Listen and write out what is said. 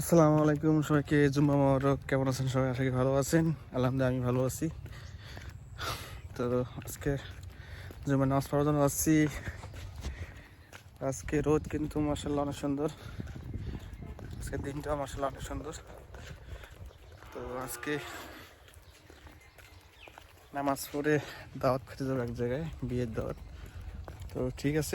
আসসালামু আলাইকুম সবাইকে। জুম্মা মোবারক, কেমন আছেন সবাই? আশা করি ভালো আছেন। আলহামদুলিল্লাহ, আমি ভালো আছি। তো আজকে জুম্মা নামাজ পড়ার জন্য আসছি। আজকে রোদ কিন্তু মার্শাল্লাহ অনেক সুন্দর। আজকে দিনটাও মার্শাল্লাহ অনেক সুন্দর। তো আজকে নামাজ পড়ে দাওয়াত খেতে যাব এক জায়গায়, বিয়ের দাওয়াত। তো ঠিক আছে।